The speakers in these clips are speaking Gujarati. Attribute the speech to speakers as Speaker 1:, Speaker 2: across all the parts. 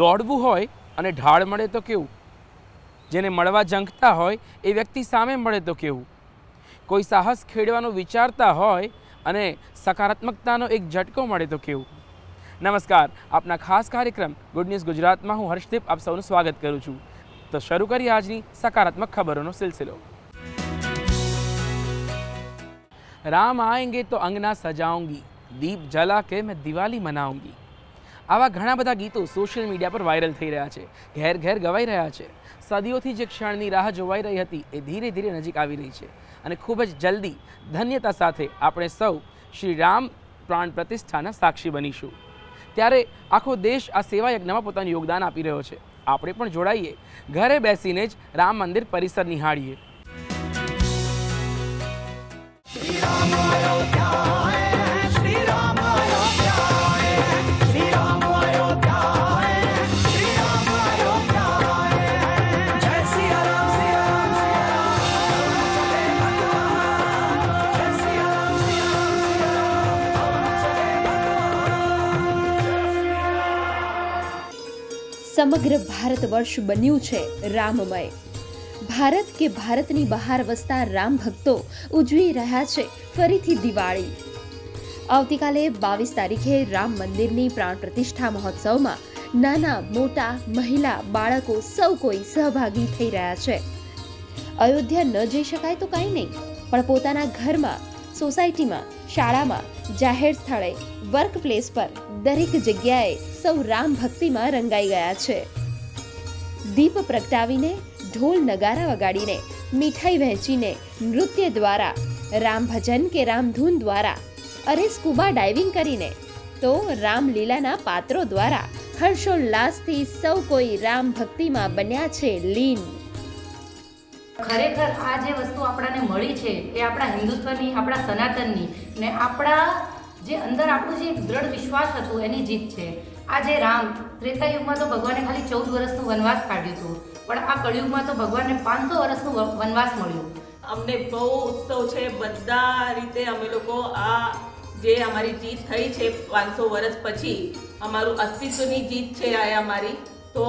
Speaker 1: દોડવું હોય અને ઢાળ મળે તો કેવું? જેને મળવા ઝંખતા હોય, એ વ્યક્તિ સામે મળે તો કેવું? કોઈ સાહસ ખેડવાનું વિચારતા હોય અને સકારાત્મકતાનો એક ઝટકો મળે તો કેવું? નમસ્કાર, આપના ખાસ કાર્યક્રમ ગુડ ન્યૂઝ ગુજરાતમાં હું હર્ષદીપ આપ સૌનું સ્વાગત કરું છું. તો શરૂ કરીએ આજની સકારાત્મક ખબરોનો સિલસિલો. રામ આએંગે તો અંગના સજાઉંગી દીપ જલા કે મેં દિવાળી મનાઉંગી આવા ઘણા બધા ગીતો સોશિયલ મીડિયા પર વાયરલ થઈ રહ્યા છે. ઘેર ઘેર ગવાઈ રહ્યા છે. સદીઓથી જે ક્ષણની રાહ જોવાઈ રહી હતી એ ધીરે ધીરે નજીક આવી રહી છે અને ખૂબ જ જલ્દી ધન્યતા સાથે આપણે સૌ શ્રી રામ પ્રાણ પ્રતિષ્ઠાના સાક્ષી બનીશું. ત્યારે આખો દેશ આ સેવા યજ્ઞમાં પોતાનું યોગદાન આપી રહ્યો છે. આપણે પણ જોડાઈએ, ઘરે બેસીને જ રામ મંદિર પરિસર નિહાળીએ.
Speaker 2: સમગ્ર ભારત વર્ષ બન્યું છે રામમય. ભારત કે ભારતની બહાર વસતા રામ ભક્તો ઉજવી રહ્યા છે ફરીથી દિવાળી. આવતીકાલે બાવીસ તારીખે રામ મંદિરની પ્રાણ પ્રતિષ્ઠા મહોત્સવમાં નાના, મોટા, મહિલા, બાળકો સૌ કોઈ સહભાગી થઈ રહ્યા છે. અયોધ્યા ન જઈ શકાય તો કાંઈ નહીં, પણ પોતાના ઘરમાં સોસાયટીમાં, શાળામાં, જાહેર સ્થળે વર્ક પ્લેસ પર દરેક જગ્યાએ સૌ રામ ભક્તિમાં રંગાઈ ગયા છે. દીપ પ્રગટાવીને, ઢોલ નગારા વગાડીને, મીઠાઈ વહેંચીને નૃત્ય દ્વારા, રામ ભજન કે રામધૂન દ્વારા, અરે સ્કૂબા ડાઇવિંગ કરીને, તો રામલીલાના પાત્રો દ્વારા હર્ષોલ્લાસથી સૌ કોઈ રામ ભક્તિમાં બન્યા છે લીન.
Speaker 3: ખરેખર આ જે વસ્તુ આપણાને મળી છે, એ આપણા હિન્દુત્વની, આપણા સનાતનની ને આપણા જે અંદર આપણું જે દ્રઢ વિશ્વાસ હતું, એની જીત છે. આ જે રામ ત્રેતાયુગમાં તો ભગવાને ખાલી ચૌદ વર્ષનું વનવાસ કાઢ્યું હતું, પણ આ કળિયુગમાં તો ભગવાનને પાંચસો વર્ષનું વનવાસ મળ્યું.
Speaker 4: અમને બહુ ઉત્સવ છે, બધા રીતે અમે લોકો આ જે અમારી જીત થઈ છે પાંચસો વર્ષ પછી, અમારું અસ્તિત્વની જીત છે આ અમારી. તો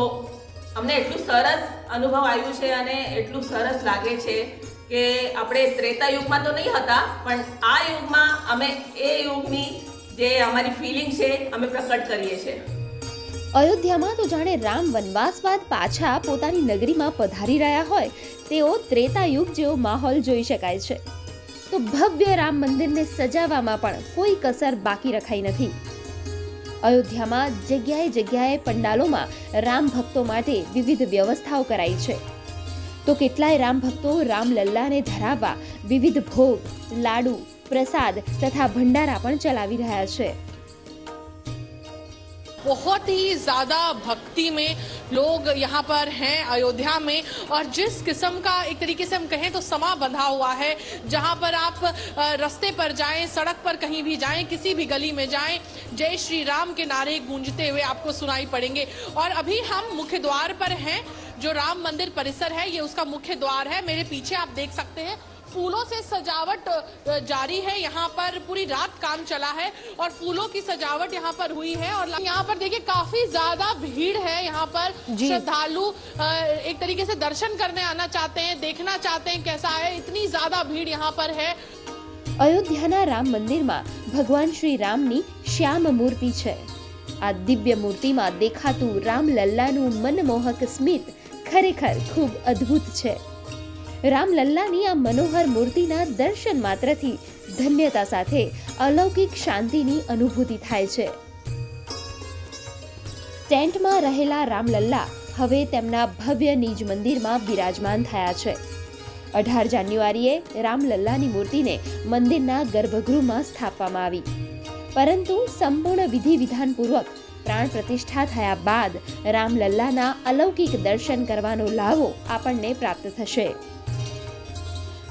Speaker 4: અમને એટલું સરસ અનુભવ આવ્યું છે અને એટલું સરસ લાગે છે કે આપણે ત્રેતા યુગમાં તો નહીં હતા, પણ આ યુગમાં અમે એ યુગની જે અમારી ફિલિંગ છે, અમે પ્રકટ કરીએ છીએ.
Speaker 2: અયોધ્યામાં તો જાણે રામ વનવાસ બાદ પાછા પોતાની નગરીમાં પધારી રહ્યા હોય તેવો ત્રેતાયુગ જેવો માહોલ જોઈ શકાય છે. તો ભવ્ય રામ મંદિરને સજાવવામાં પણ કોઈ કસર બાકી રખાઈ નથી. અયોધ્યામાં જગ્યાએ જગ્યાએ પંડાલોમાં રામ ભક્તો માટે વિવિધ વ્યવસ્થાઓ કરાઈ છે. તો કેટલાય રામ ભક્તો રામલલ્લાને ધરાવવા વિવિધ ભોગ, લાડુ, પ્રસાદ તથા ભંડારા પણ ચલાવી રહ્યા છે.
Speaker 5: बहुत ही ज़्यादा भक्ति में लोग यहाँ पर हैं अयोध्या में। और जिस किस्म का एक तरीके से हम कहें तो समा बंधा हुआ है, जहाँ पर आप रस्ते पर जाएँ, सड़क पर कहीं भी जाएँ, किसी भी गली में जाएँ, जय श्री राम के नारे गूंजते हुए आपको सुनाई पड़ेंगे। और अभी हम मुख्य द्वार पर हैं, जो राम मंदिर परिसर है, ये उसका मुख्य द्वार है। मेरे पीछे आप देख सकते हैं फूलों से सजावट अ, जारी है यहाँ पर पूरी रात काम चला है और फूलों की सजावट यहाँ पर हुई है और यहाँ पर देखिए काफी ज्यादा भीड़ है यहाँ पर
Speaker 2: जी।
Speaker 5: श्रद्धालु अ, एक तरीके से दर्शन करने आना चाहते हैं देखना चाहते हैं कैसा है इतनी ज्यादा भीड़ यहाँ पर है
Speaker 2: અયોધ્યાના રામ મંદિરમાં ભગવાન શ્રી રામની શ્યામ મૂર્તિ છે આ દિવ્ય મૂર્તિમાં દેખાતું રામલલ્લાનું મનમોહક સ્મિત ખરેખર ખૂબ અદ્ભુત છે રામલલ્લાની આ મનોહર મૂર્તિના દર્શન માત્રથી ધન્યતા સાથે અલૌકિક શાંતિની અનુભૂતિ થાય છે. ટેન્ટમાં રહેલા રામલલ્લા હવે તેમના ભવ્ય નિજ મંદિરમાં બિરાજમાન થયા છે. અઢાર જાન્યુઆરીએ રામલલ્લાની મૂર્તિને મંદિરના ગર્ભગૃહમાં સ્થાપવામાં આવી. પરંતુ સંપૂર્ણ વિધિ વિધાનપૂર્વક પ્રાણ પ્રતિષ્ઠા થયા બાદ રામલલ્લાના અલૌકિક દર્શન કરવાનો લાવો આપણને પ્રાપ્ત થશે.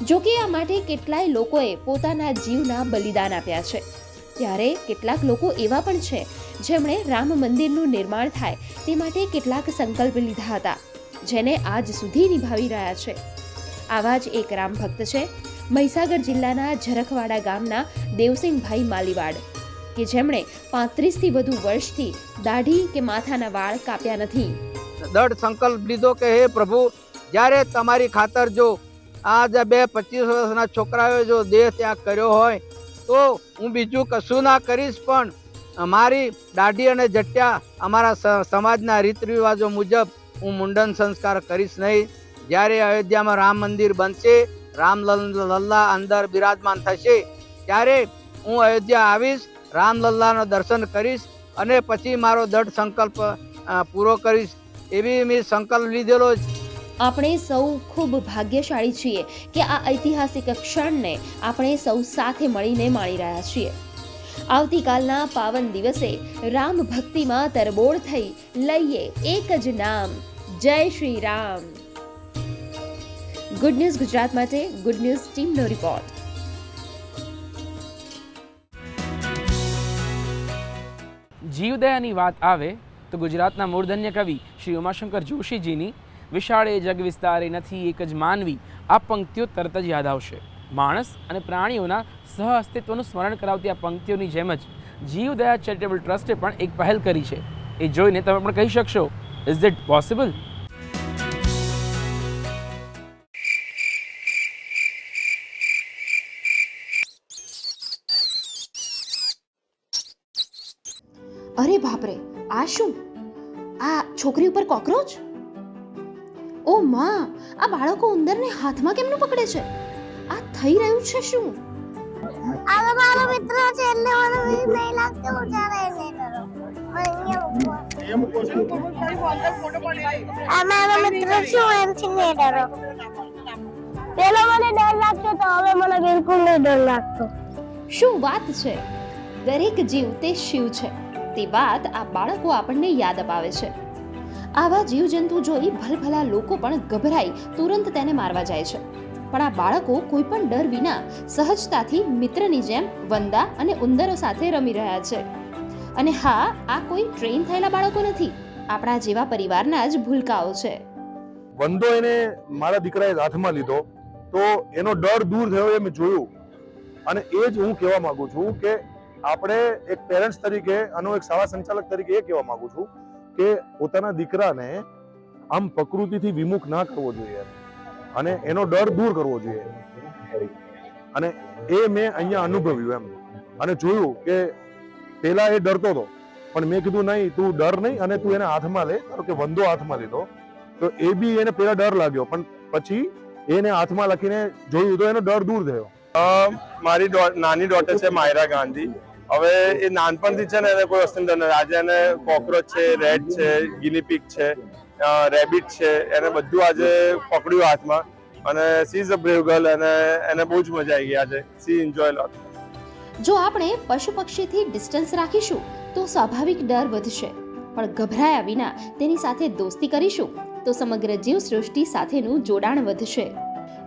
Speaker 2: જો કે આ માટે કેટલાય લોકોએ પોતાના જીવના બલિદાન આપ્યા છે. ત્યારે કેટલાક લોકો એવા પણ છે, જેમણે રામ મંદિરનું નિર્માણ થાય તે માટે કેટલાક સંકલ્પ લીધા હતા, જેને આજ સુધી નિભાવી રહ્યા છે. આવા જ એક રામ ભક્ત છે, મહીસાગર જિલ્લાના ઝરખવાડા ગામના દેવસિંહભાઈ માલીવાડ, કે જેમણે પાંત્રીસથી વધુ વર્ષથી દાઢી કે માથાના વાળ કાપ્યા નથી.
Speaker 6: દઢ સંકલ્પ લીધો કે, હે પ્રભુ, જ્યારે તમારી ખાતર જો આ જે બે પચીસ વર્ષના છોકરાઓએ જો દેહ ત્યાગ કર્યો હોય, તો હું બીજું કશું ના કરીશ પણ મારી દાઢી અને જટ્યા અમારા સમાજના રીત રિવાજો મુજબ હું મુંડન સંસ્કાર કરીશ નહીં. જ્યારે અયોધ્યામાં રામ મંદિર બનશે, રામ લલ- લલ્લા અંદર બિરાજમાન થશે, ત્યારે હું અયોધ્યા આવીશ રામલલ્લાનો દર્શન કરીશ અને પછી મારો દૃઢ સંકલ્પ પૂરો કરીશ. એવી મેં સંકલ્પ લીધેલો છે
Speaker 2: આપણે સૌ ખૂબ ભાગ્યશાળી છીએ કે આ ઐતિહાસિક ક્ષણને આપણે સૌ સાથે મળીને માણી રહ્યા છીએ. આવતીકાલના પાવન દિવસે રામ ભક્તિમાં તરબોળ થઈ લઈએ એક જ નામ, જય શ્રી રામ. ગુડ ન્યૂઝ ગુજરાત માટે ગુડ ન્યૂઝ ટીમનો રિપોર્ટ
Speaker 1: જીવદયાની વાત આવે તો ગુજરાતના મૂર્ધન્ય કવિ શ્રી ઉમાશંકર જોશીજીની વિશાળે જગ વિસ્તાર એ નથી, એક જ માનવી. આ પંક્તિઓ તરત જ યાદ આવશે. માણસ અને પ્રાણીઓના સહ અસ્તિત્વનું સ્મરણ કરાવતી આ પંક્તિઓની જેમ જ જીવદયા ચેરિટેબલ ટ્રસ્ટે પણ એક પહેલ કરી છે. એ જોઈને તમે પણ કહી શકશો ઇઝ ઇટ પોસિબલ
Speaker 2: અરે બાપરે, આ શું? આ છોકરી ઉપર કોકરોચ? ઓ માં આ બાળકો ઉંદરને હાથમાં કેમનું પકડે છે? આ થઈ રહ્યું છે શું?
Speaker 7: આ મારો મિત્ર છે એટલે મને નહીં લાગતી ડરો. પેલો મને ડર લાગતો તો હવે મને બિલકુલ નહીં ડર લાગતો.
Speaker 2: શું વાત છે? દરેક જીવ તે શિવ છે. તે વાત આ બાળકો આપણને યાદ અપાવે છે. આવા જીવજંતુ જોઈ ભલભલા લોકો પણ ગભરાઈ તુરંત તેને મારવા જાય છે. પણ આ બાળકો કોઈ પણ ડર વિના સહજતાથી મિત્રની જેમ વંદા અને ઉંદરો સાથે રમી રહ્યા છે. અને હા, આ કોઈ ટ્રેન થયેલા બાળકો નથી. આપણા જેવા પરિવારના જ ભૂલકાઓ છે.
Speaker 8: વંદો એને મારા દીકરાએ હાથમાં લીધો તો એનો ડર દૂર થયો એ મેં જોયું. અને એ જ હું કહેવા માંગુ છું કે આપણે એક પેરેન્ટ્સ તરીકે અને એક શાળા સંચાલક તરીકે એ કહેવા માંગુ છું કે પોતાના દીકરાને આમ પ્રકૃતિથી વિમુખ ના કરવો જોઈએ અને એનો ડર દૂર કરવો જોઈએ. અને એ મેં અહીંયા અનુભવ્યું એમ. અને જોયું કે પેલા એ ડરતો હતો, પણ મેં કીધું નહીં, તું ડર નહીં અને તું એને હાથમાં લે, ધારો કે વંદો હાથમાં લીધો, તો એ બી એને પેલા ડર લાગ્યો, પણ પછી એને હાથમાં લખીને જોયું તો એનો ડર દૂર થયો.
Speaker 9: મારી નાની ડોટર છે માયરા ગાંધી. હવે એ નાનપણથી છે ને એને કોઈ વસ્તુ નથી. આજે એને કોક્રોચ છે, રેડ છે ગિનીપિક છે રેબિટ છે, એને બધું આજે પકડ્યું હાથમાં. અને she is a brave girl અને એને બહુ જ મજા આવી ગઈ આજે. સી એન્જોય લોટ
Speaker 2: જો આપણે પશુ પક્ષીથી ડિસ્ટન્સ રાખીશું, તો સ્વાભાવિક ડર વધશે. પણ ગભરાયા વિના તેની સાથે દોસ્તી કરીશું, તો સમગ્ર જીવસૃષ્ટિ સાથેનું જોડાણ વધશે.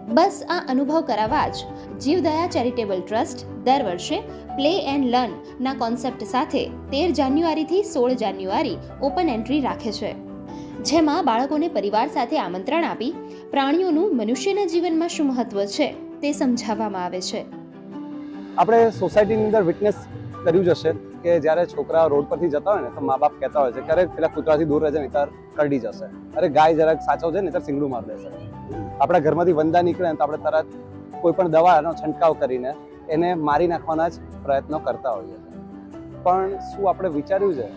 Speaker 2: બસ આ અનુભવ કરાવવા જ જીવદયા ચેરિટેબલ ટ્રસ્ટ દર વર્ષે પ્લે એન્ડ લર્ન ના કોન્સેપ્ટ સાથે તેર જાન્યુઆરીથી સોળ જાન્યુઆરી ઓપન એન્ટ્રી રાખે છે. જેમાં બાળકોને પરિવાર સાથે આમંત્રણ આપી પ્રાણીઓનું મનુષ્યના જીવનમાં શું મહત્વ છે તે સમજાવવામાં આવે છે.
Speaker 10: આપણે સોસાયટીની અંદર વિટનેસ કર્યું જ હશે કે જ્યારે છોકરા રોડ પરથી જતા હોય ને તો મા બાપ કહેતા હોય છે કે પેલા કૂતરાથી દૂર રહેશે નહીતર કરડી જશે. અરે ગાય જરાક સાચવજે, નહીતર સિંગડું માર દેશે. આપણા ઘરમાંથી વંદા નીકળે તો આપણે તરત કોઈ પણ દવાનો છંટકાવ કરીને એને મારી નાખવાના જ પ્રયત્નો કરતા હોઈએ છીએ. પણ શું આપણે વિચાર્યું છે?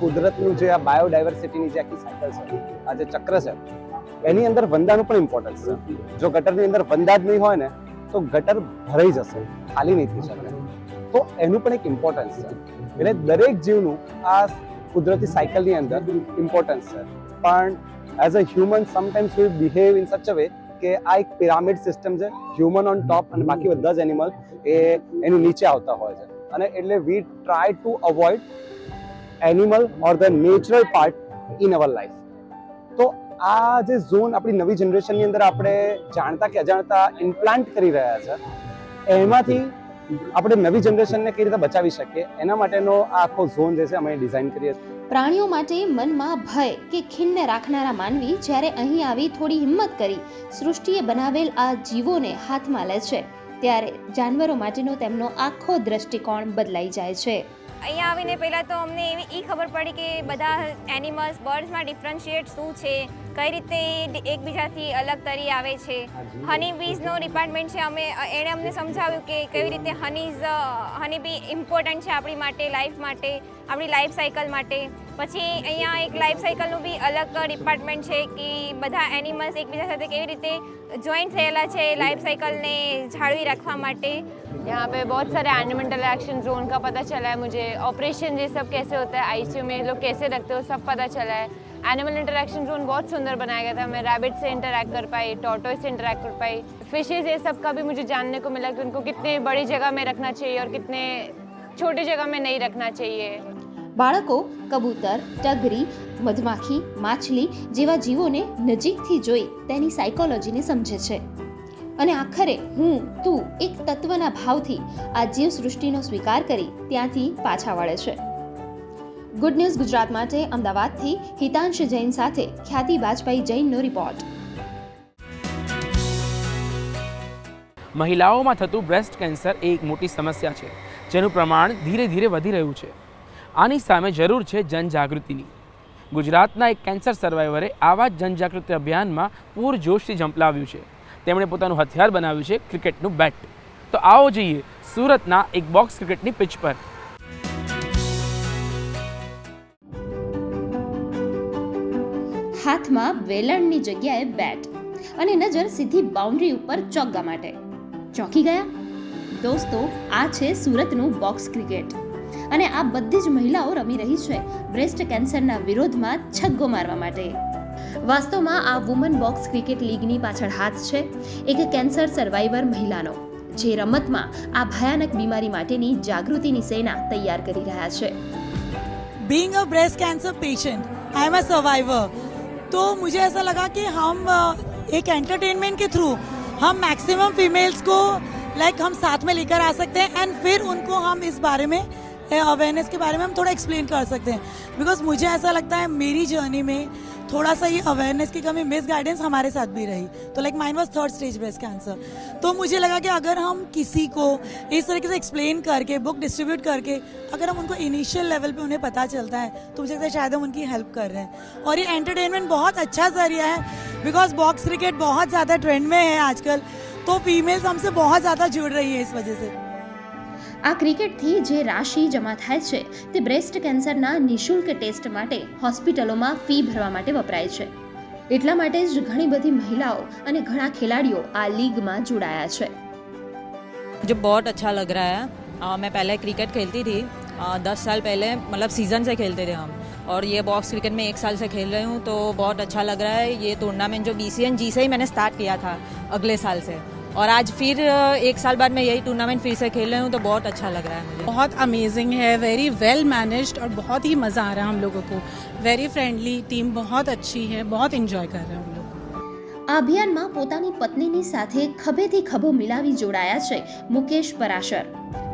Speaker 10: કુદરતનું જે આ બાયોડાયવર્સિટીની જે આખી સાયકલ છે, આ જે ચક્ર છે, એની અંદર વંદાનું પણ ઇમ્પોર્ટન્સ છે. જો ગટરની અંદર વંદા જ નહીં હોય ને, તો ગટર ભરાઈ જશે, ખાલી નહીં થઈ શકે. તો એનું પણ એક ઇમ્પોર્ટન્સ છે. એટલે દરેક જીવનું આ કુદરતી સાયકલની અંદર ઇમ્પોર્ટન્સ છે. પણ as a human sometimes we behave in such a way કે આ એક પિરામિડ સિસ્ટમ છે હ્યુમન ઓન ટોપ અને બાકી બધા જ એનિમલ એ એની નીચે આવતા હોય છે. અને એટલે we try to avoid animal or the natural part in our life તો આ જે ઝોન આપણી નવી જનરેશનની અંદર આપણે જાણતા કે અજાણતા ઇમ્પ્લાન્ટ કરી રહ્યા છે, એમાંથી આપણે નવી જનરેશનને કઈ રીતે બચાવી શકીએ? એના માટેનો આ આખો ઝોન જે છે અમે ડિઝાઇન કરીએ
Speaker 2: પ્રાણીઓ માટે મનમાં ભય કે ખિન્ન રાખનારા માનવી જ્યારે અહીં આવી થોડી હિંમત કરી સૃષ્ટિએ બનાવેલ આ જીવોને હાથમાં લે છે, ત્યારે જાનવરો માટેનો તેમનો આખો દ્રષ્ટિકોણ બદલાઈ જાય છે.
Speaker 11: અહીંયા આવીને પહેલાં તો અમને એવી એ ખબર પડી કે બધા એનિમલ્સ બર્ડ્સમાં ડિફરન્શિએટ શું છે કઈ રીતે એકબીજાથી અલગ તરી આવે છે. હની બીઝનો ડિપાર્ટમેન્ટ છે અમે એણે અમને સમજાવ્યું કે કેવી રીતે હનીઝ હની બી ઇમ્પોર્ટન્ટ છે આપણી માટે લાઈફ માટે આપણી લાઈફ સાયકલ માટે. પછી અહીંયા એક લાઈફ સાયકલનું બી અલગ ડિપાર્ટમેન્ટ છે કે બધા એનિમલ્સ એકબીજા સાથે કેવી રીતે જોઈન્ટ થયેલા છે લાઈફ સાયકલને જાળવી રાખવા માટે.
Speaker 12: यहाँ पे बहुत सारे एनिमल इंटरेक्शन जोन का पता चला है मुझे ऑपरेशन ये सब कैसे होता है आईसीयू में ये लोग कैसे रखते हो सब पता चला है एनिमल इंटरेक्शन जोन बहुत सुंदर बनाया गया था मैं रैबिट से इंटरेक्ट कर पाई टॉटो से इंटरेक्ट कर पाई फिशेज ये सब का भी मुझे जानने को मिला कि उनको कितने बड़ी जगह में रखना चाहिए और कितने छोटी जगह में नहीं रखना चाहिए
Speaker 2: બાળકો કબૂતર ટગરી મધમાખી માછલી જેવા જીવોને નજીકથી જોઈ તેની સાયકોલોજીને સમજે છે અને આખરે હું, તું એક તત્વના ભાવથી આ જીવ સૃષ્ટિનો સ્વીકાર કરી ત્યાંથી પાછા વળે છે. ગુડ ન્યૂઝ ગુજરાત માટે અમદાવાદથી હિતાંશ જૈન સાથે ખ્યાતિ વાજપાઈ જૈનનો રિપોર્ટ
Speaker 1: મહિલાઓમાં થતું બ્રેસ્ટ કેન્સર એ એક મોટી સમસ્યા છે, જેનું પ્રમાણ ધીરે ધીરે વધી રહ્યું છે. આની સામે જરૂર છે જનજાગૃતિની. ગુજરાતના એક કેન્સર સર્વાઈવરે આવા જ જનજાગૃતિ અભિયાનમાં પૂરજોશથી ઝંપલાવ્યું છે. તેમણે પોતાનું હથિયાર બનાવ્યું છે ક્રિકેટનું બેટ. તો આવો જઈએ સુરતના એક બોક્સ ક્રિકેટની પિચ પર.
Speaker 2: હાથમાં વેલણની જગ્યાએ બેટ અને નજર સીધી બાઉન્ડ્રી ઉપર ચોગ્ગા માટે. ચોંકી ગયા? દોસ્તો, આ છે સુરતનું બોક્સ ક્રિકેટ. અને આ બધી જ મહિલાઓ રમી રહી છે બ્રેસ્ટ કેન્સરના વિરોધમાં છગ્ગો મારવા માટે. વાસ્તવમાં આ વુમન બોક્સ ક્રિકેટ લીગની પાછળ હાથ છે એક કેન્સર સર્વાઈવર મહિલાનો જે રમતમાં આ ભયાનક બીમારી માટેની જાગૃતિની સેના તૈયાર કરી રહ્યા છે
Speaker 13: being a breast cancer patient I am a survivor तो मुझे ऐसा लगा कि हम अ, एक एंटरटेनमेंट के थ्रू हम मैक्सिमम फीमेल्स को लाइक हम साथ में लेकर आ सकते हैं एंड फिर उनको हम इस बारे में अवेयरनेस के बारे में हम थोड़ा एक्सप्लेन कर सकते हैं बिकॉज मुझे ऐसा लगता है मेरी जर्नी में थोड़ा सा ये अवेयरनेस की कमी मिस गाइडेंस हमारे साथ भी रही। तो like mind was third stage breast cancer तो मुझे लगा कि अगर हम किसी को इस तरीके से एक्सप्लेन करके बुक डिस्ट्रीब्यूट करके, अगर हम उनको इनिशियल लेवल पे उन्हें पता चलता है तो मुझे लगता है शायद हम उनकी हेल्प कर रहे हैं। और ये एंटरटेनमेंट बहुत अच्छा ज़रिया है बिकॉज़ बॉक्स क्रिकेट बहुत ज़्यादा ट्रेंड में है आजकल तो फीमेल्स हमसे बहुत ज़्यादा जुड़ रही है इस वजह से।
Speaker 2: આ ક્રિકેટથી જે રાશિ જમા થાય છે તે બ્રેસ્ટ કેન્સરના નિઃશુલ્ક ટેસ્ટ માટે હોસ્પિટલોમાં ફી ભરવા માટે વપરાય છે એટલા માટે જ ઘણી બધી મહિલાઓ અને ઘણા ખેલાડીઓ આ લીગમાં જોડાયા છે
Speaker 12: मुझे बहुत अच्छा लग रहा है अ, मैं पहले क्रिकेट खेलती थी अ, दस साल पहले मतलब सीज़न से खेलते थे हम और ये बॉक्स क्रिकेट में एक साल से खेल रही हूँ तो बहुत अच्छा लग रहा है ये टूर्नामेंट जो बी सी एन जी से ही मैंने स्टार्ट किया था अगले साल से और आज फिर अ, एक साल बाद मैं यही टूर्नामेंट फिर से खेल रही हूँ तो बहुत अच्छा लग रहा है मुझे
Speaker 13: बहुत अमेजिंग है वेरी वेल मैनेज्ड और बहुत ही मज़ा आ रहा है हम लोगों को वेरी फ्रेंडली टीम बहुत अच्छी है बहुत इंजॉय कर रहे हैं हम लोग
Speaker 2: આ અભિયાનમાં પોતાની પત્નીની સાથે ખભેથી ખભો મિલાવી જોડાયા છે મુકેશ પરાશર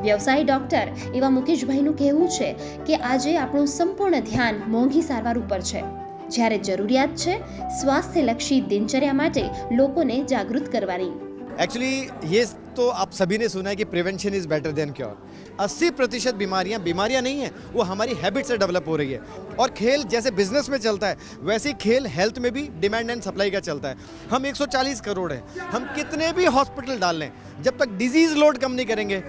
Speaker 2: વ્યવસાયી ડોક્ટર એવા મુકેશભાઈનું કહેવું છે કે આજે આપણું સંપૂર્ણ ધ્યાન મોંઘી સારવાર ઉપર છે જ્યારે જરૂરિયાત છે સ્વાસ્થ્યલક્ષી દિનચર્યા માટે લોકોને જાગૃત કરવાની
Speaker 14: एक्चुअली ये तो आप सभी ने सुना है कि prevention is better than cure 80 प्रतिशत बीमारियाँ बीमारियाँ नहीं हैं, वो हमारी हैबिट से डेवलप हो रही है। और खेल जैसे बिज़नेस में चलता है, वैसे ही खेल हेल्थ में भी डिमांड एंड सप्लाई का चलता है। हम 140 करोड़ हैं। हम कितने भी हॉस्पिटल डाल लें, जब तक डिज़ीज़ लोड कम नहीं करेंगे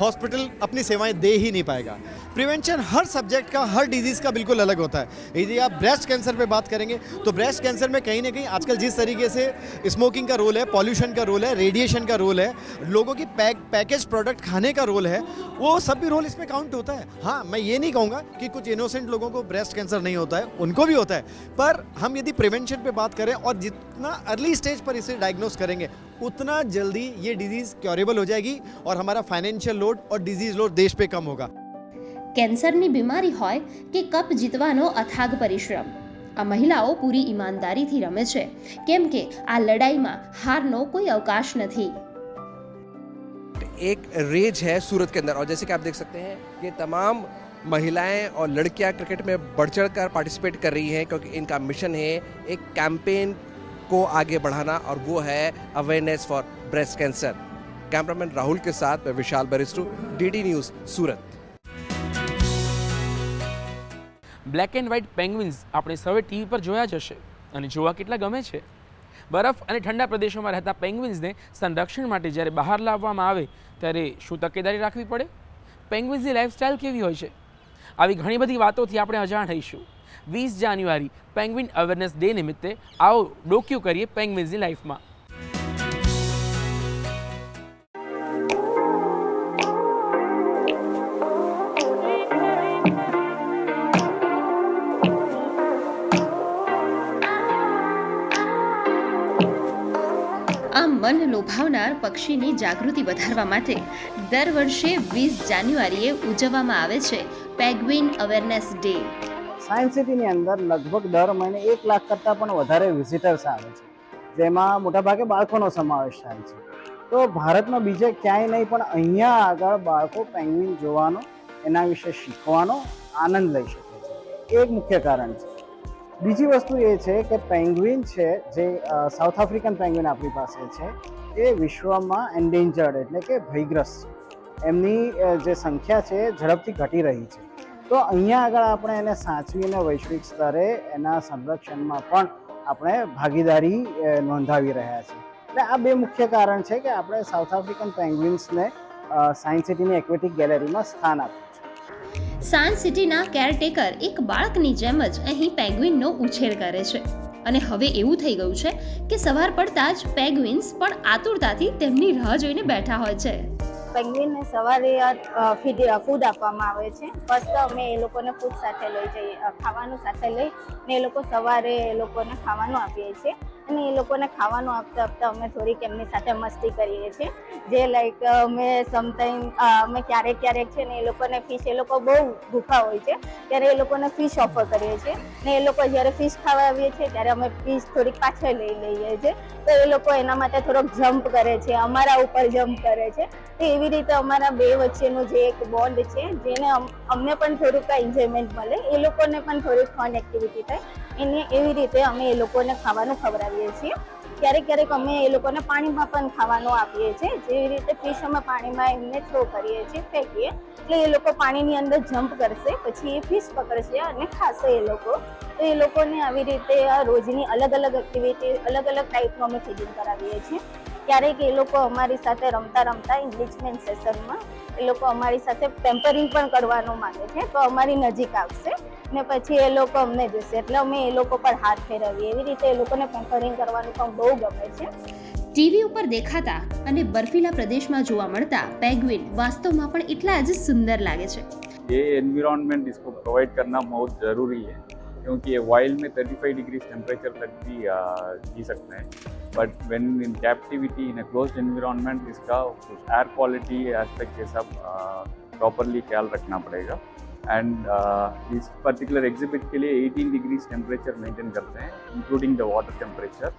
Speaker 14: हॉस्पिटल अपनी सेवाएँ दे ही नहीं पाएगा। प्रिवेंशन हर सब्जेक्ट का, हर डिज़ीज़ का बिल्कुल अलग होता है। यदि आप ब्रेस्ट कैंसर पे बात करेंगे तो ब्रेस्ट कैंसर में कहीं ना कहीं आजकल जिस तरीके से स्मोकिंग का रोल है पॉल्यूशन का रोल है रेडिएशन का रोल है, लोगों की पैक पैकेज प्रोडक्ट खाने का रोल है, वो सब भी रोल इसमें काउंट होता है। हाँ मैं ये नहीं कहूँगा कि कुछ इनोसेंट लोगों को ब्रेस्ट कैंसर नहीं होता है, उनको भी होता है, पर हम यदि प्रिवेंशन पर बात करें और जितना अर्ली स्टेज पर इसे डायग्नोस करेंगे उतना जल्दी ये डिजीज क्योरेबल हो जाएगी और हमारा फाइनेंशियल लोड और डिजीज लोड देश पे कम होगा
Speaker 2: કેન્સરની બીમારી હોય કે કપ જીતવાનો અથાગ પરિશ્રમ આ મહિલાઓ પૂરી ઈમાનદારીથી રમે છે કેમ કે આ લડાઈમાં હારનો કોઈ અવકાશ નથી
Speaker 15: एक रेज है सूरत के अंदर और जैसे कि आप देख सकते हैं ये तमाम महिलाएं और लड़कियां क्रिकेट में बढ़ चढ़ कर पार्टिसिपेट कर रही हैं क्योंकि इनका मिशन है एक कैंपेन को आगे बढ़ाना और वो है awareness for breast cancer cameraman Rahul के साथ मैं Vishal बरिस्टू DD news Surat
Speaker 1: black and white penguins આપણે સૌએ ટીવી પર જોયા જ હશે અને જોવા કેટલા ગમે છે બરફ અને ઠંડા પ્રદેશોમાં રહેતા પેંગ્વિન્સને સંરક્ષણ માટે જ્યારે બહાર લાવવામાં આવે ત્યારે શું તકેદારી રાખવી પડે પેંગ્વિન્સની લાઈફસ્ટાઈલ કેવી હોય છે આવી ઘણી બધી વાતોથી આપણે અજાણ રહીશું વીસ જાન્યુઆરી પેંગ્વિન અવેરનેસ ડે નિમિત્તે આવો ડોક્યુ કરીએ પેંગ્વિન્સની લાઈફમાં.
Speaker 2: મન લોભાવનાર પક્ષીની જાગૃતિ વધારવા માટે દર વર્ષે વીસ જાન્યુઆરીએ ઉજવવામાં આવે છે પેગ્વિન અવેરનેસ ડે.
Speaker 16: સાયન્સ સિટીની અંદર લગભગ દર મહિને એક લાખ કરતાં પણ વધારે વિઝિટર્સ આવે છે. જેમાં મોટાભાગે બાળકોનો સમાવેશ થાય છે. તો ભારતમાં બીજે ક્યાંય નહીં, પણ અહીંયા આગળ બાળકો પેંગ્વિન જોવાનો, એના વિશે શીખવાનો આનંદ લઈ શકે છે. એ એક મુખ્ય કારણ છે. બીજી વસ્તુ એ છે કે પેંગ્વિન છે જે સાઉથ આફ્રિકન પેંગ્વિન આપણી પાસે છે, એ વિશ્વમાં એન્ડેન્જર્ડ એટલે કે ભયગ્રસ્ત એમની જે સંખ્યા છે ઝડપથી ઘટી રહી છે. તો અહીંયા આગળ આપણે એને સાચવીને વૈશ્વિક સ્તરે એના સંરક્ષણમાં પણ આપણે ભાગીદારી નોંધાવી રહ્યા છીએ. એટલે આ બે મુખ્ય કારણ છે કે આપણે સાઉથ આફ્રિકન પેંગ્વિન્સને સાયન્સ સિટીની એક્વેટિક ગેલેરીમાં સ્થાન આપ્યું
Speaker 2: સાયન્સ સિટીના કેરટેકર એક બાળકની જેમ જ અહીં પેગ્વિનનો ઉછેર કરે છે. અને હવે એવું થઈ ગયું છે કે સવાર પડતા જ પેગ્વિન્સ પણ આતુરતાથી તેમની રાહ જોઈને બેઠા હોય છે.
Speaker 17: પેંગ્વિનને સવારે ફીડ ફૂડ આપવામાં આવે છે. ફર્સ્ટ અમે એ લોકોને ફૂડ સાથે લઈ જઈએ ખાવાનું સાથે લઈ ને એ લોકો સવારે એ લોકોને ખાવાનું આપીએ છીએ. અને એ લોકોને ખાવાનું આપતા આપતા અમે થોડીક એમની સાથે મસ્તી કરીએ છીએ. જે લાઈક અમે સમટાઈમ અમે ક્યારેક ક્યારેક છે ને એ લોકોને ફિશ એ લોકો બહુ ભૂખા હોય છે, ત્યારે એ લોકોને ફિશ ઓફર કરીએ છીએ. ને એ લોકો જ્યારે ફિશ ખાવા આવીએ છીએ, ત્યારે અમે ફિશ થોડીક પાછળ લઈ લઈએ છીએ. તો એ લોકો એના માટે થોડોક જમ્પ કરે છે, અમારા ઉપર જમ્પ કરે છે. તો એવી રીતે અમારા બે વચ્ચેનું જે એક બોન્ડ છે, જેને અમને પણ થોડુંક એન્જોયમેન્ટ મળે. એ લોકોને પણ થોડીક ફન એક્ટિવિટી થાય. એને એવી રીતે અમે એ લોકોને ખાવાનું ખવડાવીએ છીએ. ક્યારેક ક્યારેક અમે એ લોકોને પાણીમાં પણ ખાવાનું આપીએ છીએ. જેવી રીતે ફિશ અમે પાણીમાં એમને થ્રો કરીએ છીએ, ફેંકીએ. એટલે એ લોકો પાણીની અંદર જમ્પ કરશે, પછી એ ફિશ પકડશે અને ખાશે એ લોકો. તો એ લોકોને આવી રીતે રોજની અલગ અલગ એક્ટિવિટી અલગ અલગ ટાઈપનું અમે ફીડિંગ કરાવીએ છીએ. ક્યારેક એ લોકો અમારી સાથે રમતા રમતા ઇંગ્લિશમેન સેશનમાં એ લોકો અમારી સાથે પેમ્પરિંગ પણ કરવાનું માંગે છે તો અમારી નજીક આવશે ને પછી એ લોકો અમને જોશે એટલે અમે એ લોકો પર હાથ ફેરવીએ એવી રીતે એ લોકોને પેમ્પરિંગ કરવાનું પણ બહુ ગમે છે
Speaker 2: ટીવી ઉપર દેખાતા અને બર્ફીલા પ્રદેશમાં જોવા મળતા પેગ્વિન વાસ્તવમાં પણ એટલા જ સુંદર લાગે છે
Speaker 18: ये एनवायरनमेंट इसको प्रोवाइड करना बहुत ज़रूरी है क्योंकि ये वाइल्ड में 35 डिग्री टेम्परेचर तक भी आ, जी सकते हैं but when in captivity in a closed environment इसका एयर क्वालिटी एस्पेक्ट ये सब प्रॉपरली ख्याल रखना पड़ेगा। एंड इस पर्टिकुलर एग्जिबिट के लिए 18 डिग्री टेम्परेचर मेंटेन करते हैं including the water temperature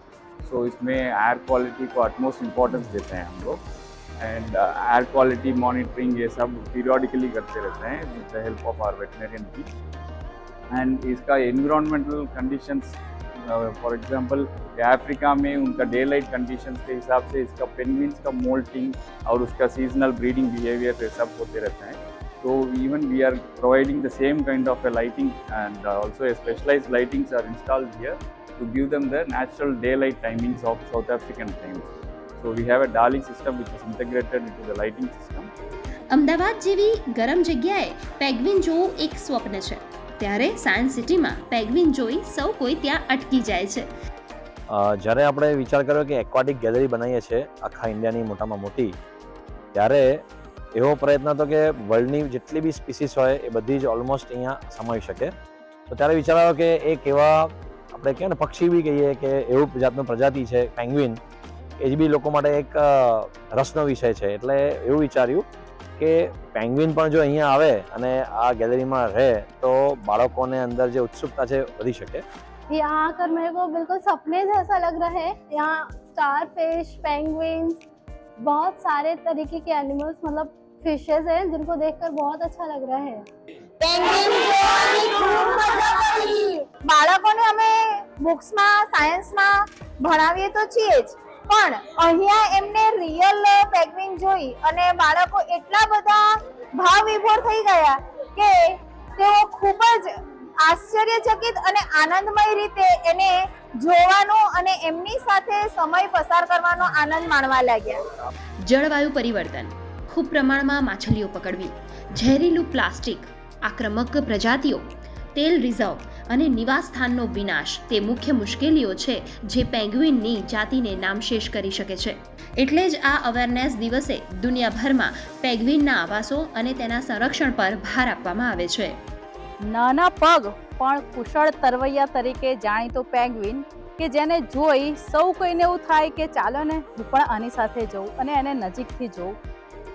Speaker 18: so इसमें एयर क्वालिटी को अटमोस्ट इम्पोर्टेंस देते हैं हम लोग। एंड एयर क्वालिटी मॉनिटरिंग ये सब पीरियोडिकली करते रहते हैं with the help of our veterinarian की एंड इसका environmental conditions for example Africa में उनका डे लाइट कंडीशंस के हिसाब से इसका पेंगुइन्स का मोल्टिंग और उसका सीजनल ब्रीडिंग बिहेवियर ये सब होते रहते हैं तो even we are providing the same kind of a lighting and uh, also a specialized lightings are installed here to give them the natural daylight timings of South African times. So we have a Dali system which is integrated into the lighting system.
Speaker 2: Ahmedabad જેવી ગરમ જગ્યાએ પેગ્વિન જોવું એક સ્વપ્ન છે ત્યારે સાયન્સ સિટીમાં પેગ્વિન જોઈ સૌ કોઈ ત્યાં અટકી જાય છે.
Speaker 19: જ્યારે આપણે વિચાર કર્યો કે એક્વાટિક ગેલેરી બનાવીએ છીએ, આખા ઇન્ડિયાની મોટામાં મોટી, ત્યારે એવો પ્રયત્ન હતો કે વર્લ્ડની જેટલી બી સ્પીસીસ હોય એ બધી જ ઓલમોસ્ટ અહીંયા સમાવી શકે. તો ત્યારે વિચાર કે એક એવા, આપણે કહીએ ને, પક્ષી બી કહીએ કે એવું જાતનું પ્રજાતિ છે, પેંગ્વિન, એ જ બી લોકો માટે એક રસનો વિષય છે. એટલે એવું વિચાર્યું કે પેંગ્વિન પણ જો અહીંયા આવે અને આ ગેલેરીમાં રહે તો બાળકોને અંદર જે ઉત્સુકતા છે વધી શકે
Speaker 20: यहाँ आकर मेरे को बिल्कुल सपने जैसा लग रहा है यहाँ स्टार फिश पेंगुइन्स बहुत सारे तरीके के एनिमल्स मतलब फिशेस हैं जिनको देखकर बहुत अच्छा लग रहा है
Speaker 7: બાળકોને અમે બુક્સમાં સાયન્સમાં ભણાવીએ તો છીએ જ
Speaker 17: પણ અહીંયા એમને રિયલ પેંગ્વિન જોઈ અને બાળકો એટલા બધા ભાવ વિભોર થઈ ગયા કે તેઓ ખૂબ જ આશ્ચર્યચકિત અને આનંદમય રીતે એને જોવાનો અને એમની સાથે સમય પસાર કરવાનો આનંદ માણવા લાગ્યા.
Speaker 2: જળવાયુ પરિવર્તન, ખૂબ પ્રમાણમાં માછલીઓ પકડવી, ઝેરીલું પ્લાસ્ટિક, આક્રમક પ્રજાતિઓ, તેલ રિઝર્વ અને નિવાસસ્થાનનો વિનાશ. તે મુખ્ય મુશ્કેલીઓ છે જે પેંગ્વિનની જાતિને નામશેષ કરી શકે છે. એટલે જ આ અવેરનેસ દિવસે દુનિયાભરમાં પેંગ્વિનના આવાસો અને તેના સંરક્ષણ પર ભાર આપવામાં આવે છે.
Speaker 21: નાના પગ પણ કુશળ તરવૈયા તરીકે જાણીતો પેંગ્વિન કે જેને જોઈ સૌ કોઈને એવું થાય કે ચાલો ને, હું પણ આની સાથે જોઉં અને એને નજીકથી જોઉં.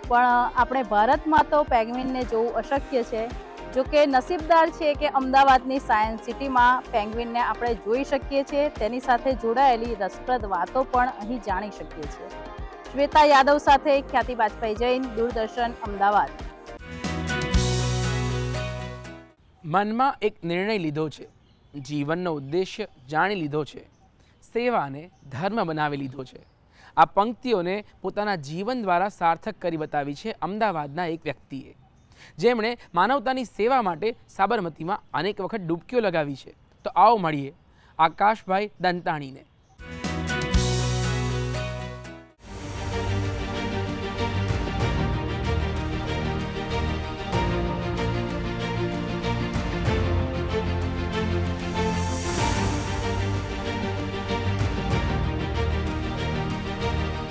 Speaker 21: પણ આપણે ભારતમાં તો પેંગ્વિનને જોવું અશક્ય છે. જો કે નસીબદાર છે કે અમદાવાદની સાયન્સ સિટીમાં પેંગ્વિનને આપણે જોઈ શકીએ છીએ. તેની સાથે જોડાયેલી રસપ્રદ વાતો પણ અહીં જાણી શકીએ છીએ. શ્વેતા યાદવ સાથે ખ્યાતિ બાજપાઈ જૈન, દૂરદર્શન, અમદાવાદ.
Speaker 1: મનમાં એક નિર્ણય લીધો છે. જીવનનો ઉદ્દેશ્ય જાણી લીધો છે. સેવાને ધર્મ બનાવી લીધો છે. આ પંક્તિઓને પોતાના જીવન દ્વારા સાર્થક કરી બતાવી છે અમદાવાદના એક વ્યક્તિએ. જેમણે માનવતાની સેવા માટે સાબરમતીમાં અનેક વખત ડૂબકીઓ લગાવી છે. તો આવો મળીએ આકાશભાઈ દંતાણીને.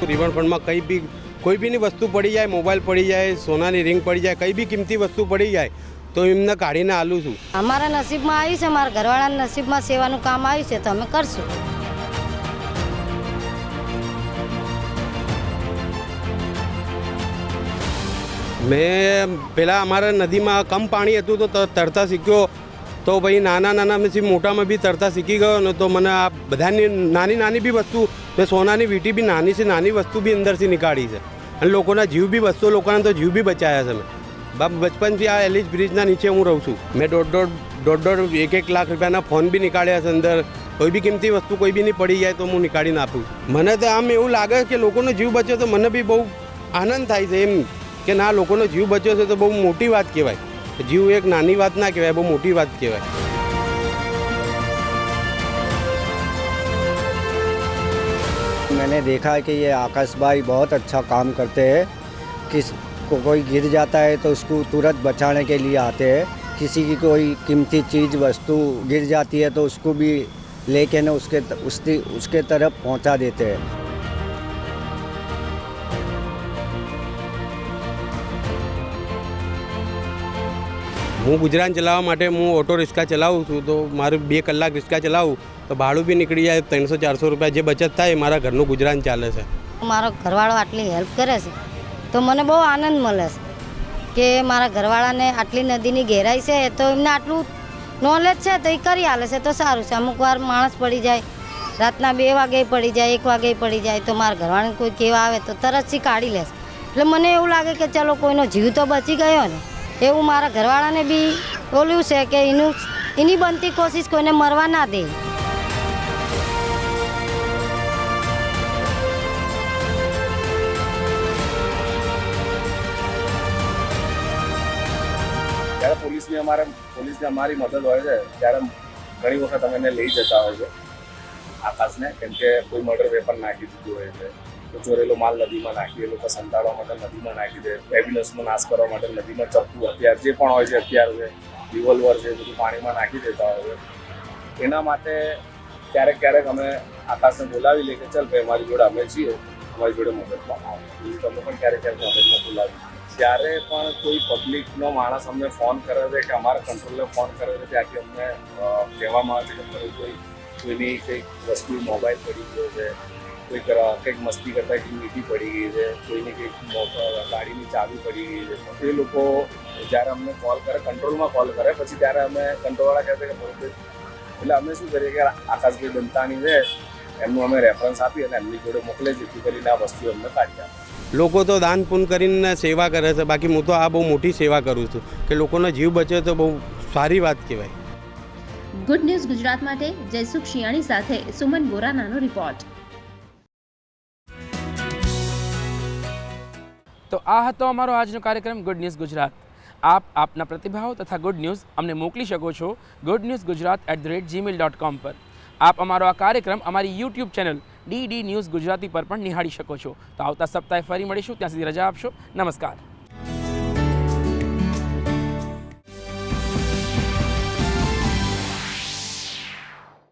Speaker 22: રિવરફ્રન્ટમાં કંઈ બી કોઈ બીની વસ્તુ પડી જાય મોબાઈલ પડી જાય સોનાની રિંગ પડી જાય કંઈ બી કિંમતી વસ્તુ પડી જાય તો એમને કાઢીને આલું છું.
Speaker 23: અમારા નસીબમાં આવ્યું છે મારા ઘરવાળાના નસીબમાં સેવાનું કામ આવ્યું છે તો અમે કરશું.
Speaker 22: મેં પહેલાં અમારા નદીમાં કમ પાણી હતું તો ત- તરતા શીખ્યો. તો ભાઈ નાના નાના પછી મોટામાં બી તરતા શીખી ગયો ને તો મને આ બધાની નાની નાની બી વસ્તુ મેં સોનાની વીંટી બી નાની છે, નાની વસ્તુ બી અંદરથી નીકાળી છે. અને લોકોના જીવ બી બસો લોકોના તો જીવ બી બચાયા છે. મેં બાપ બચપનથી આ એલિજ બ્રિજના નીચે હું રહું છું. મેં દોઢ દોઢ દોઢ દોઢ એક એક લાખ રૂપિયાના ફોન બી નીકાળ્યા છે અંદર. કોઈ બી કિંમતી વસ્તુ કોઈ બી નહીં પડી જાય તો હું નીકાળીને આપું. મને તો આમ એવું લાગે કે લોકોનો જીવ બચ્યો તો મને બી બહુ આનંદ થાય છે એમ. કે ના, લોકોનો જીવ બચ્યો છે તો બહુ મોટી વાત કહેવાય. જીવ એક નાની વાત ના કહેવાય બહુ મોટી વાત કહેવાય
Speaker 24: मैंने देखा है कि ये आकाश भाई बहुत अच्छा काम करते हैं किस को कोई गिर जाता है तो उसको तुरंत बचाने के लिए आते हैं किसी की कोई कीमती चीज़ वस्तु गिर जाती है तो उसको भी लेके ना उसके उसकी उसके तरफ पहुंचा देते हैं
Speaker 22: હું ગુજરાન ચલાવવા માટે હું ઓટો રિક્ષા ચલાવું છું, તો મારું બે કલાક રિક્ષા ચલાવું, તો ભાડું બી નીકળી જાય ત્રણસો ચારસો રૂપિયા જે બચત થાય મારા ઘરનું ગુજરાન ચાલે છે.
Speaker 23: મારો ઘરવાળો આટલી હેલ્પ કરે છે, તો મને બહુ આનંદ મળે છે કે મારા ઘરવાળાને આટલી નદીની ગહેરાઈ છે તો એમને આટલું નોલેજ છે, તો એ કરી આલે છે, તો સારું છે. અમુક વાર માણસ પડી જાય, રાતના બે વાગે પડી જાય, એક વાગે પડી જાય, તો મારા ઘરવાળાને કોઈ કહેવા આવે તો તરતથી કાઢી લેશે એટલે મને એવું લાગે કે ચલો કોઈનો જીવ તો બચી ગયો ને. એવું મારા ઘરવાળાને બી બોલ્યું છે કે એનું એની બનતી કોશિશ કોઈને મરવા ના દે.
Speaker 25: જ્યારે પોલીસની અમારે પોલીસની અમારી મદદ હોય છે, ત્યારે ઘણી વખત અમે લઈ જતા હોય છે. આકાશને, કેમ કે કોઈ મર્ડર વેપન નાખી દીધું હોય છે. ચોરેલો માલ નદીમાં નાખી એ લોકો સંતાડવા માટે નદીમાં નાખી દે, એમ્બ્યુલન્સનો નાશ કરવા માટે નદીમાં ચપ્પુ અત્યાર જે પણ હોય છે અત્યાર છે, રિવોલ્વર છે બધું પાણીમાં નાખી દેતા હોય છે. એના માટે ક્યારેક ક્યારેક અમે આકાશને બોલાવી લઈએ કે ચાલ ભાઈ અમારી જોડે અમે છીએ, અમારી જોડે મદદમાં આવો. એવું તમે પણ ક્યારેક ક્યારેક મદદમાં બોલાવી જ્યારે પણ કોઈ પબ્લિકનો માણસ અમને ફોન કરે છે કે અમારા કંટ્રોલને ફોન કરે છે ત્યાંથી અમને કહેવામાં આવે છે કે કોઈ કોઈની કંઈક વસ્તુ મોબાઈલ પડી ગયો છે કોઈક કરવા કંઈક મસ્તી કરતા કંઈક મીઠી પડી ગઈ છે કોઈની કંઈક ગાડીની ચાવી પડી ગઈ છે. તો એ લોકો જ્યારે અમને કોલ કરે કંટ્રોલમાં કોલ કરે પછી ત્યારે અમે કંટ્રોલવાળા કહેતા કે બરોબર એટલે અમે શું કરીએ કે આકાશભાઈ દંતાણી છે એમનું અમે રેફરન્સ આપી અને એમની જોડે મોકલે જેથી કરીને આ વસ્તુ અમને કાઢી આપે.
Speaker 22: લોકો તો દાન પૂન કરીને સેવા કરે છે. બાકી હું તો આ બહુ મોટી સેવા કરું છું કે લોકોનો જીવ બચે તો બહુ સારી વાત કહેવાય.
Speaker 2: ગુડ ન્યૂઝ ગુજરાત માટે જયસુખ શિયાણી સાથે સુમન બોરાનાનો રિપોર્ટ
Speaker 1: તો આ હતો અમારો આજનો કાર્યક્રમ ગુડ ન્યૂઝ ગુજરાત આપ આપના પ્રતિભાવો તથા ગુડ ન્યૂઝ અમને મોકલી શકો છો good news Gujarat at the rate Gmail dot com પર. આપ અમારો આ કાર્યક્રમ અમારી YouTube channel D D news Gujarati પર પણ નિહાળી શકો છો. તો આવતા સપ્તાહે ફરી મળીશું. ત્યાં સુધી રજા આપશો. નમસ્કાર.